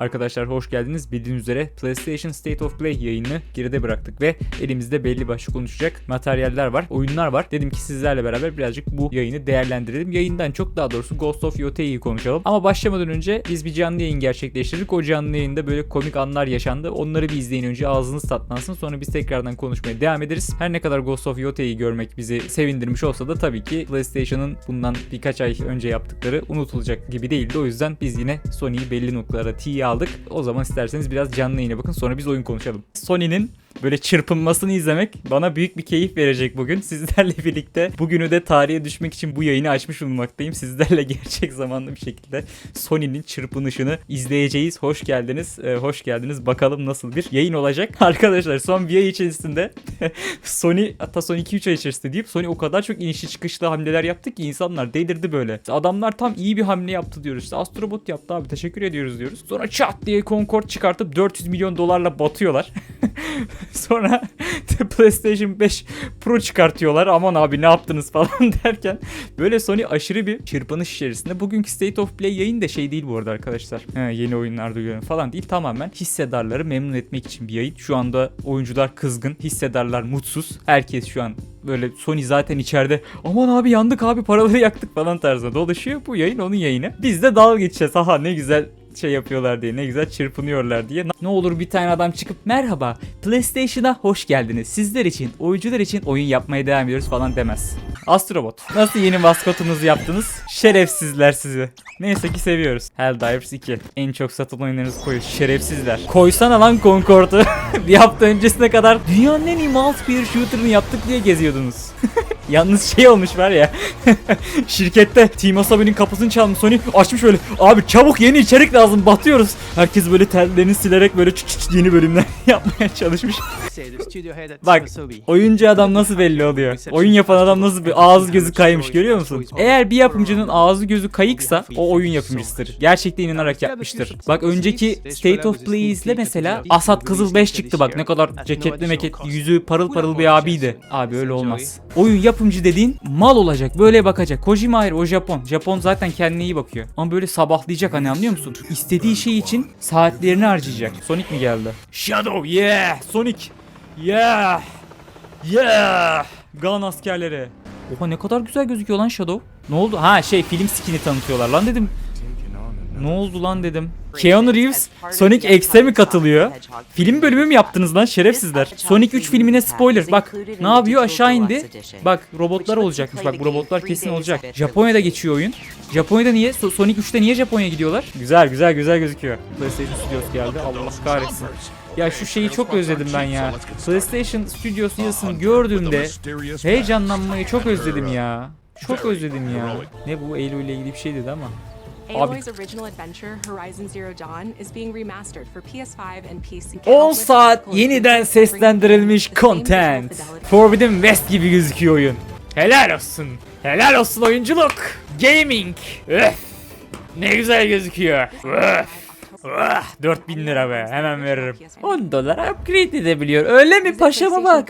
Arkadaşlar hoş geldiniz. Bildiğiniz üzere PlayStation State of Play yayını geride bıraktık ve elimizde belli başlı konuşacak materyaller var, oyunlar var. Dedim ki sizlerle beraber birazcık bu yayını değerlendirelim. Yayından çok daha doğrusu Ghost of Yote'yi konuşalım. Ama başlamadan önce biz bir canlı yayın gerçekleştirdik. O canlı yayında böyle komik anlar yaşandı. Onları bir izleyin önce ağzınız tatlansın. Sonra biz tekrardan konuşmaya devam ederiz. Her ne kadar Ghost of Yote'yi görmek bizi sevindirmiş olsa da tabii ki PlayStation'ın bundan birkaç ay önce yaptıkları unutulacak gibi değildi. O yüzden biz yine Sony'yi belli noktalara T'ye aldık. O zaman isterseniz biraz canlı yayına bakın sonra biz oyun konuşalım. Sony'nin böyle çırpınmasını izlemek bana büyük bir keyif verecek bugün. Sizlerle birlikte bugünü de tarihe düşmek için bu yayını açmış bulunmaktayım. Sizlerle gerçek zamanlı bir şekilde Sony'nin çırpınışını izleyeceğiz. Hoş geldiniz. Ee, hoş geldiniz. Bakalım nasıl bir yayın olacak. Arkadaşlar son bir ay içerisinde Sony hatta son 2-3 ay içerisinde deyip Sony o kadar çok inişli çıkışlı hamleler yaptı ki insanlar delirdi böyle. Adamlar tam iyi bir hamle yaptı diyoruz. İşte Astrobot yaptı abi teşekkür ediyoruz diyoruz. Sonra çat diye Concord çıkartıp 400 milyon dolarla batıyorlar. Sonra PlayStation 5 Pro çıkartıyorlar. Aman abi ne yaptınız falan derken böyle Sony aşırı bir çırpınış içerisinde. Bugünkü State of Play yayın da şey değil bu arada arkadaşlar. He, yeni oyunlar duyuyorum falan değil. Tamamen hissedarları memnun etmek için bir yayın. Şu anda oyuncular kızgın, hissedarlar mutsuz. Herkes şu an böyle Sony zaten içeride aman abi yandık abi paraları yaktık falan tarzında dolaşıyor. Bu yayın onun yayını. Biz de dalga geçeceğiz. Aha ne güzel şey yapıyorlar diye ne güzel çırpınıyorlar diye. Ne olur bir tane adam çıkıp merhaba PlayStation'a hoş geldiniz. Sizler için oyuncular için oyun yapmaya devam ediyoruz falan demez. Astrobot. Nasıl yeni maskotunuzu yaptınız? Şerefsizler sizi. Neyse ki seviyoruz. Helldivers 2. En çok satılan oyunlarınızı koyuyor. Şerefsizler. Koysana lan Concord'u. bir hafta öncesine kadar dünyanın en iyi multiplayer shooter'ını yaptık diye geziyordunuz. Yalnız şey olmuş var ya. şirkette Team Asabi'nin kapısını çalmış Sony açmış böyle. Abi çabuk yeni içerik lazım batıyoruz. Herkes böyle tellerini silerek böyle çık çık yeni bölümler yapmaya çalışmış. Bak oyuncu adam nasıl belli oluyor? Oyun yapan adam nasıl bir ağzı gözü kaymış görüyor musun? Eğer bir yapımcının ağzı gözü kayıksa o oyun yapımcısıdır. Gerçekten inanarak yapmıştır. Bak önceki State of Play izle mesela Asat Kızıl 5 çıktı bak ne kadar ceketli meket yüzü parıl parıl bir abiydi. Abi öyle olmaz. Oyun yapımcı dediğin mal olacak böyle bakacak. Kojima hayır o Japon. Japon zaten kendine iyi bakıyor. Ama böyle sabahlayacak hani anlıyor musun? İstediği şey için saatlerini harcayacak. Sonic mi geldi? Shadow yeah! Sonic! Yeah! Yeah! Gun askerleri. Oha ne kadar güzel gözüküyor lan Shadow. Ne oldu? Ha şey film skin'i tanıtıyorlar lan dedim. Ne oldu lan dedim. Keanu Reeves Sonic X'e mi katılıyor? Film bölümü mü yaptınız lan şerefsizler? Sonic 3 filmine spoiler. Bak ne yapıyor aşağı indi. Bak robotlar olacakmış. Bak bu robotlar kesin olacak. Japonya'da geçiyor oyun. Japonya'da niye? So- Sonic 3'te niye Japonya'ya gidiyorlar? Güzel güzel güzel gözüküyor. PlayStation Studios geldi. Allah kahretsin. Ya şu şeyi çok özledim ben ya. PlayStation Studios yazısını gördüğümde heyecanlanmayı çok özledim ya. Çok özledim ya. Ne bu Eylül ile ilgili bir şey dedi ama. Aloy's original adventure, Horizon Zero Dawn, is being remastered for PS5 and PC. 10 saat yeniden seslendirilmiş content. Forbidden West gibi gözüküyor oyun. Helal olsun. Helal olsun oyunculuk. Gaming. Öf. Ne güzel gözüküyor. Öf. Ah, 4000 lira be hemen veririm. 10 dolara upgrade edebiliyor. Öyle mi paşama bak.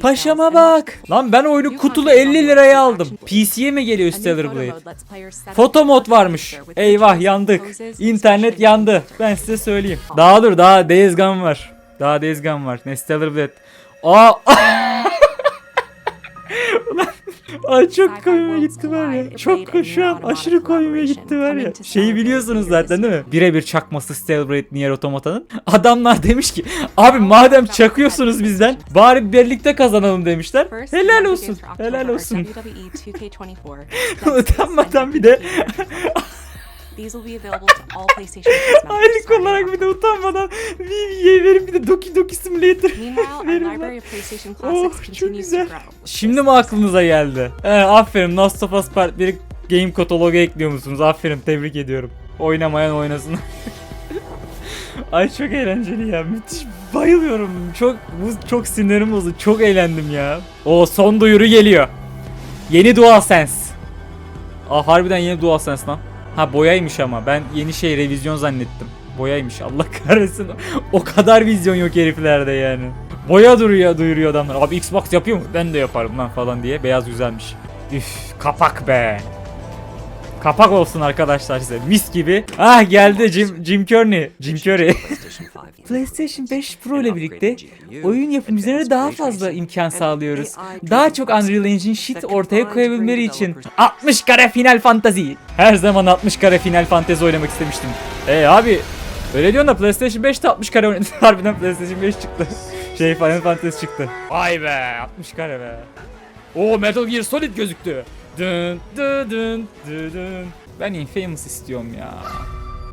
Paşama bak. Lan ben oyunu kutulu 50 liraya aldım. PC'ye mi geliyor Stellar Blade? Foto mod varmış. Eyvah yandık. İnternet yandı. Ben size söyleyeyim. Daha dur daha Days Gone var. Daha Days Gone var. Ne Stellar Blade. Aa. Ulan, Ay çok koyuma gitti var ya. Çok şu an aşırı koyuma gitti var ya. Şeyi biliyorsunuz zaten değil mi? Birebir çakması Blade Nier Automata'nın. Adamlar demiş ki abi madem çakıyorsunuz bizden bari birlikte kazanalım demişler. Helal olsun. Helal olsun. Utanmadan bir de These will be available to all PlayStation Plus members aylık starting olarak bir de utanmadan VV'ye verin bir de Doki Doki Simulator. Meanwhile, our verin lan. library of PlayStation Oh, Classics çok continues to güzel. grow. Şimdi mi aklınıza geldi? He, aferin Last of Us Part 1'i game katalogu ekliyor musunuz? Aferin tebrik ediyorum. Oynamayan oynasın. Ay çok eğlenceli ya. Müthiş. Bayılıyorum. Çok bu çok sinirim bozdu. Çok eğlendim ya. O son duyuru geliyor. Yeni DualSense. Aa harbiden yeni DualSense lan. Ha boyaymış ama ben yeni şey revizyon zannettim. Boyaymış Allah kahretsin. O kadar vizyon yok heriflerde yani. Boya duruyor duyuruyor adamlar. Abi Xbox yapıyor mu? Ben de yaparım lan falan diye. Beyaz güzelmiş. Üf kapak be. Kapak olsun arkadaşlar size. Mis gibi. Ah geldi Jim, Jim Curry. Jim Curry. PlayStation 5 Pro ile birlikte oyun yapımcılarına daha fazla imkan sağlıyoruz. Daha çok Unreal Engine shit ortaya koyabilmeleri için 60 kare Final Fantasy. Her zaman 60 kare Final Fantasy oynamak istemiştim. E abi öyle diyorsun da PlayStation 5'te 60 kare oynadı. Harbiden PlayStation 5 çıktı. Şey Final Fantasy çıktı. Vay be 60 kare be. Oo Metal Gear Solid gözüktü. Dın dın dın dın. Ben Infamous istiyorum ya.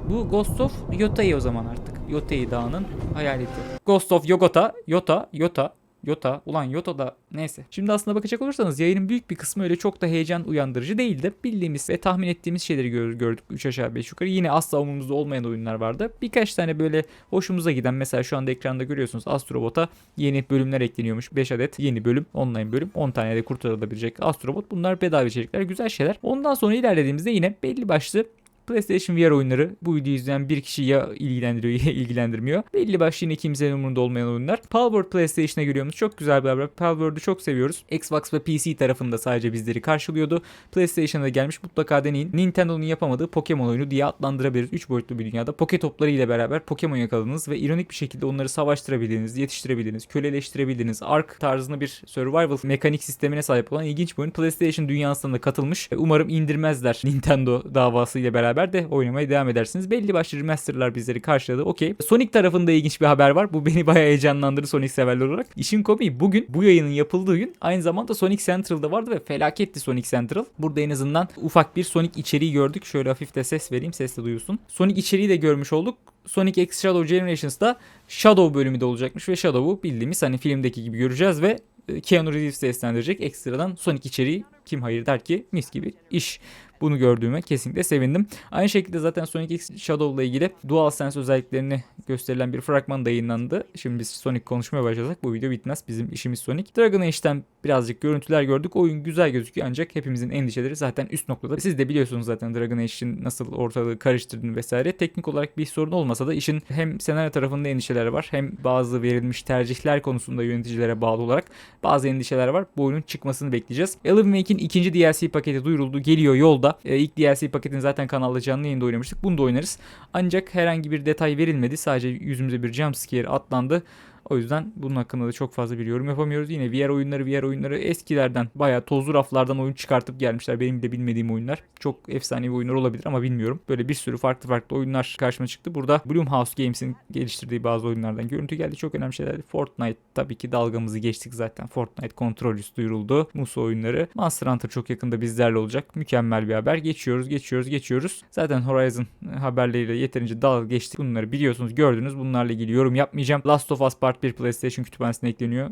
Bu Ghost of Yota'yı o zaman artık. Yota'yı dağının hayaleti. Ghost of Yogota, Yota, Yota, Yota. Ulan Yota da neyse. Şimdi aslında bakacak olursanız yayının büyük bir kısmı öyle çok da heyecan uyandırıcı değildi. Bildiğimiz ve tahmin ettiğimiz şeyleri gör- gördük 3 aşağı 5 yukarı. Yine asla umurumuzda olmayan oyunlar vardı. Birkaç tane böyle hoşumuza giden mesela şu anda ekranda görüyorsunuz Astrobot'a yeni bölümler ekleniyormuş. 5 adet yeni bölüm, online bölüm. 10 tane de kurtarılabilecek Astrobot. Bunlar bedava içerikler, güzel şeyler. Ondan sonra ilerlediğimizde yine belli başlı PlayStation VR oyunları bu videoyu izleyen bir kişi ya ilgilendiriyor ya ilgilendirmiyor. Belli başlı yine kimsenin umurunda olmayan oyunlar. Palworld PlayStation'a görüyoruz. Çok güzel bir haber. Palworld'u çok seviyoruz. Xbox ve PC tarafında sadece bizleri karşılıyordu. PlayStation'a gelmiş mutlaka deneyin. Nintendo'nun yapamadığı Pokemon oyunu diye adlandırabiliriz. 3 boyutlu bir dünyada Poke topları ile beraber Pokemon yakaladınız ve ironik bir şekilde onları savaştırabildiğiniz, yetiştirebildiğiniz, köleleştirebildiğiniz, Ark tarzında bir survival mekanik sistemine sahip olan ilginç bir oyun. PlayStation dünyasına da katılmış. Umarım indirmezler Nintendo davası ile beraber de oynamaya devam edersiniz. Belli başlı remasterlar bizleri karşıladı. Okey. Sonic tarafında ilginç bir haber var. Bu beni bayağı heyecanlandırdı Sonic severler olarak. İşin komiği bugün bu yayının yapıldığı gün aynı zamanda Sonic Central'da vardı ve felaketti Sonic Central. Burada en azından ufak bir Sonic içeriği gördük. Şöyle hafif de ses vereyim. Ses de duyulsun. Sonic içeriği de görmüş olduk. Sonic X Shadow Generations'da Shadow bölümü de olacakmış ve Shadow'u bildiğimiz hani filmdeki gibi göreceğiz ve e, Keanu Reeves seslendirecek ekstradan Sonic içeriği kim hayır der ki mis gibi iş. Bunu gördüğüme kesinlikle sevindim. Aynı şekilde zaten Sonic X Shadow ile ilgili DualSense özelliklerini gösterilen bir fragman da yayınlandı. Şimdi biz Sonic konuşmaya başlasak bu video bitmez. Bizim işimiz Sonic. Dragon Age'den birazcık görüntüler gördük. Oyun güzel gözüküyor ancak hepimizin endişeleri zaten üst noktada. Siz de biliyorsunuz zaten Dragon Age'in nasıl ortalığı karıştırdığını vesaire. Teknik olarak bir sorun olmasa da işin hem senaryo tarafında endişeler var hem bazı verilmiş tercihler konusunda yöneticilere bağlı olarak bazı endişeler var. Bu oyunun çıkmasını bekleyeceğiz. Alan Wake'in ikinci DLC paketi duyuruldu. Geliyor yolda. Ee, ilk DLC paketini zaten kanalda canlı yayında oynamıştık. Bunu da oynarız. Ancak herhangi bir detay verilmedi. Sadece yüzümüze bir jumpscare atlandı. O yüzden bunun hakkında da çok fazla bir yorum yapamıyoruz. Yine VR oyunları, VR oyunları eskilerden bayağı tozlu raflardan oyun çıkartıp gelmişler. Benim de bilmediğim oyunlar. Çok efsanevi oyunlar olabilir ama bilmiyorum. Böyle bir sürü farklı farklı oyunlar karşıma çıktı. Burada Blumhouse Games'in geliştirdiği bazı oyunlardan görüntü geldi. Çok önemli şeyler. Fortnite tabii ki dalgamızı geçtik zaten. Fortnite Controllers duyuruldu. Musa oyunları. Monster Hunter çok yakında bizlerle olacak. Mükemmel bir haber. Geçiyoruz, geçiyoruz, geçiyoruz. Zaten Horizon haberleriyle yeterince dalga geçtik. Bunları biliyorsunuz, gördünüz. Bunlarla ilgili yorum yapmayacağım. Last of Us Part 1 PlayStation kütüphanesine ekleniyor.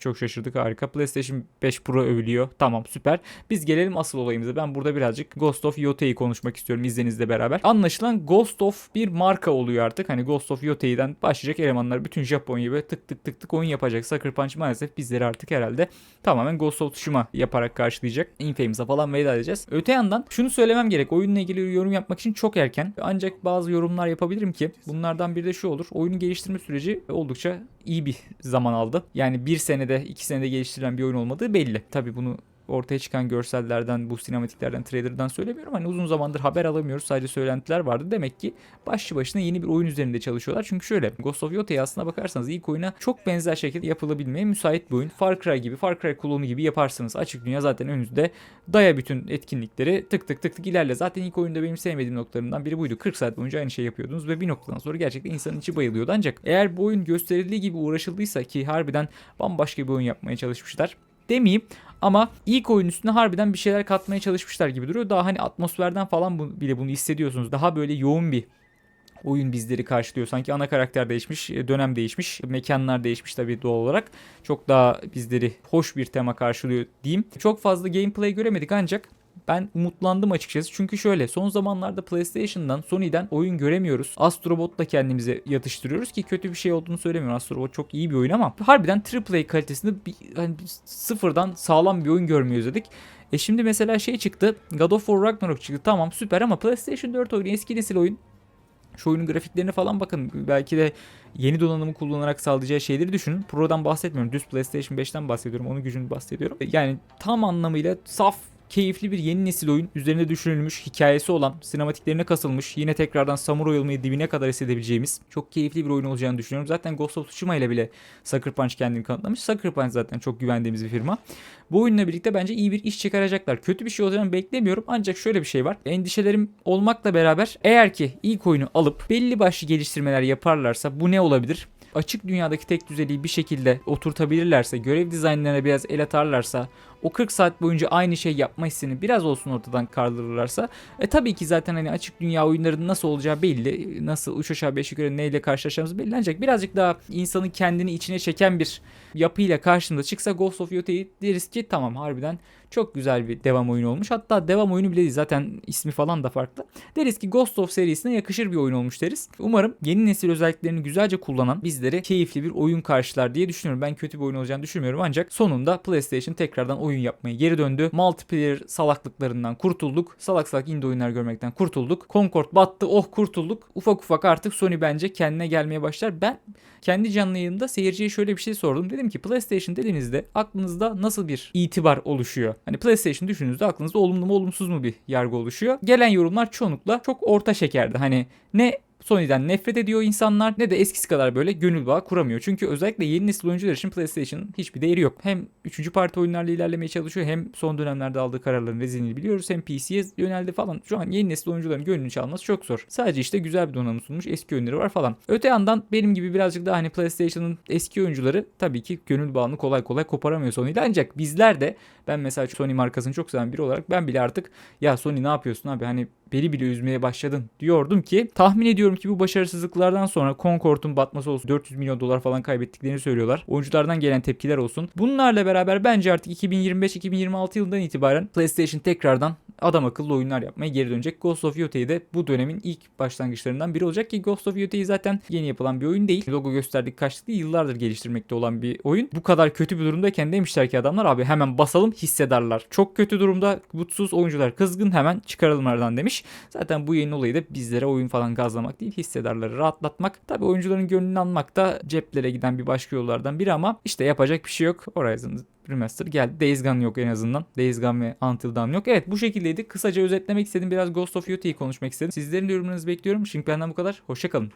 Çok şaşırdık harika. PlayStation 5 Pro övülüyor. Tamam süper. Biz gelelim asıl olayımıza. Ben burada birazcık Ghost of Yotei'yi konuşmak istiyorum izninizle beraber. Anlaşılan Ghost of bir marka oluyor artık. Hani Ghost of Yotei'den başlayacak elemanlar bütün Japonya böyle tık tık tık tık oyun yapacak. Sucker Punch maalesef bizleri artık herhalde tamamen Ghost of Tsushima yaparak karşılayacak. Infamous'a falan veda edeceğiz. Öte yandan şunu söylemem gerek. Oyunla ilgili yorum yapmak için çok erken. Ancak bazı yorumlar yapabilirim ki bunlardan biri de şu olur. Oyunu geliştirme süreci oldukça iyi bir zaman aldı. Yani bir senede, iki senede geliştirilen bir oyun olmadığı belli. Tabi bunu ortaya çıkan görsellerden, bu sinematiklerden, trailer'dan söylemiyorum. Hani uzun zamandır haber alamıyoruz. Sadece söylentiler vardı. Demek ki başlı başına yeni bir oyun üzerinde çalışıyorlar. Çünkü şöyle Ghost of Yotei aslına bakarsanız ilk oyuna çok benzer şekilde yapılabilmeye müsait bir oyun. Far Cry gibi, Far Cry klonu gibi yaparsınız. Açık dünya zaten önünüzde. Daya bütün etkinlikleri tık tık tık tık ilerle. Zaten ilk oyunda benim sevmediğim noktalarından biri buydu. 40 saat boyunca aynı şey yapıyordunuz ve bir noktadan sonra gerçekten insanın içi bayılıyordu. Ancak eğer bu oyun gösterildiği gibi uğraşıldıysa ki harbiden bambaşka bir oyun yapmaya çalışmışlar demeyeyim ama ilk oyun üstüne harbiden bir şeyler katmaya çalışmışlar gibi duruyor. Daha hani atmosferden falan bu, bile bunu hissediyorsunuz. Daha böyle yoğun bir oyun bizleri karşılıyor. Sanki ana karakter değişmiş, dönem değişmiş, mekanlar değişmiş tabii doğal olarak. Çok daha bizleri hoş bir tema karşılıyor diyeyim. Çok fazla gameplay göremedik ancak ben umutlandım açıkçası. Çünkü şöyle son zamanlarda PlayStation'dan, Sony'den oyun göremiyoruz. Astrobot'la kendimize yatıştırıyoruz ki kötü bir şey olduğunu söylemiyorum. Astrobot çok iyi bir oyun ama harbiden AAA kalitesinde bir, hani sıfırdan sağlam bir oyun görmüyoruz dedik. E şimdi mesela şey çıktı. God of War Ragnarok çıktı. Tamam süper ama PlayStation 4 oyunu eski nesil oyun. Şu oyunun grafiklerine falan bakın. Belki de yeni donanımı kullanarak sağlayacağı şeyleri düşünün. Pro'dan bahsetmiyorum. Düz PlayStation 5'ten bahsediyorum. Onun gücünü bahsediyorum. Yani tam anlamıyla saf keyifli bir yeni nesil oyun. Üzerine düşünülmüş, hikayesi olan, sinematiklerine kasılmış, yine tekrardan samuray olmayı dibine kadar hissedebileceğimiz çok keyifli bir oyun olacağını düşünüyorum. Zaten Ghost of Tsushima ile bile Sucker Punch kendini kanıtlamış. Sucker Punch zaten çok güvendiğimiz bir firma. Bu oyunla birlikte bence iyi bir iş çıkaracaklar. Kötü bir şey olacağını beklemiyorum ancak şöyle bir şey var. Endişelerim olmakla beraber eğer ki ilk oyunu alıp belli başlı geliştirmeler yaparlarsa bu ne olabilir? Açık dünyadaki tek düzeliği bir şekilde oturtabilirlerse, görev dizaynlarına biraz el atarlarsa, o 40 saat boyunca aynı şey yapma hissini biraz olsun ortadan kaldırırlarsa e tabii ki zaten hani açık dünya oyunlarının nasıl olacağı belli. Nasıl uç aşağı beş yukarı neyle karşılaşacağımız belli ancak birazcık daha insanın kendini içine çeken bir yapıyla karşımıza çıksa Ghost of Yote'yi deriz ki tamam harbiden çok güzel bir devam oyunu olmuş. Hatta devam oyunu bile değil zaten ismi falan da farklı. Deriz ki Ghost of serisine yakışır bir oyun olmuş deriz. Umarım yeni nesil özelliklerini güzelce kullanan bizlere keyifli bir oyun karşılar diye düşünüyorum. Ben kötü bir oyun olacağını düşünmüyorum ancak sonunda PlayStation tekrardan oyun yapmaya geri döndü. Multiplayer salaklıklarından kurtulduk. Salak salak indie oyunlar görmekten kurtulduk. Concord battı oh kurtulduk. Ufak ufak artık Sony bence kendine gelmeye başlar. Ben kendi canlı yayında seyirciye şöyle bir şey sordum. Dedim ki PlayStation dediğinizde aklınızda nasıl bir itibar oluşuyor? Hani PlayStation düşündüğünüzde aklınızda olumlu mu olumsuz mu bir yargı oluşuyor? Gelen yorumlar çoğunlukla çok orta şekerdi. Hani ne Sony'den nefret ediyor insanlar ne de eskisi kadar böyle gönül bağı kuramıyor. Çünkü özellikle yeni nesil oyuncular için PlayStation'ın hiçbir değeri yok. Hem 3. parti oyunlarla ilerlemeye çalışıyor hem son dönemlerde aldığı kararların rezilini biliyoruz hem PC'ye yöneldi falan. Şu an yeni nesil oyuncuların gönlünü çalması çok zor. Sadece işte güzel bir donanım sunmuş eski oyunları var falan. Öte yandan benim gibi birazcık daha hani PlayStation'ın eski oyuncuları tabii ki gönül bağını kolay kolay koparamıyor Sony'de. Ancak bizler de ben mesela Sony markasını çok seven biri olarak ben bile artık ya Sony ne yapıyorsun abi hani beni bile üzmeye başladın diyordum ki tahmin ediyorum ki bu başarısızlıklardan sonra Concord'un batması olsun 400 milyon dolar falan kaybettiklerini söylüyorlar. Oyunculardan gelen tepkiler olsun. Bunlarla beraber bence artık 2025-2026 yılından itibaren PlayStation tekrardan adam akıllı oyunlar yapmaya geri dönecek. Ghost of Yotei de bu dönemin ilk başlangıçlarından biri olacak ki Ghost of Yotei zaten yeni yapılan bir oyun değil. Logo gösterdik kaçtı yıllardır geliştirmekte olan bir oyun. Bu kadar kötü bir durumdayken demişler ki adamlar abi hemen basalım hissederler. Çok kötü durumda mutsuz oyuncular kızgın hemen çıkaralım aradan demiş. Zaten bu yayın olayı da bizlere oyun falan gazlamak değil hissedarları rahatlatmak. Tabi oyuncuların gönlünü almak da ceplere giden bir başka yollardan biri ama işte yapacak bir şey yok. Horizon Remaster geldi. Days Gone yok en azından. Days Gone ve Until Dawn yok. Evet bu şekildeydi. Kısaca özetlemek istedim. Biraz Ghost of Yote'yi konuşmak istedim. Sizlerin de yorumlarınızı bekliyorum. Şimdi benden bu kadar. Hoşçakalın.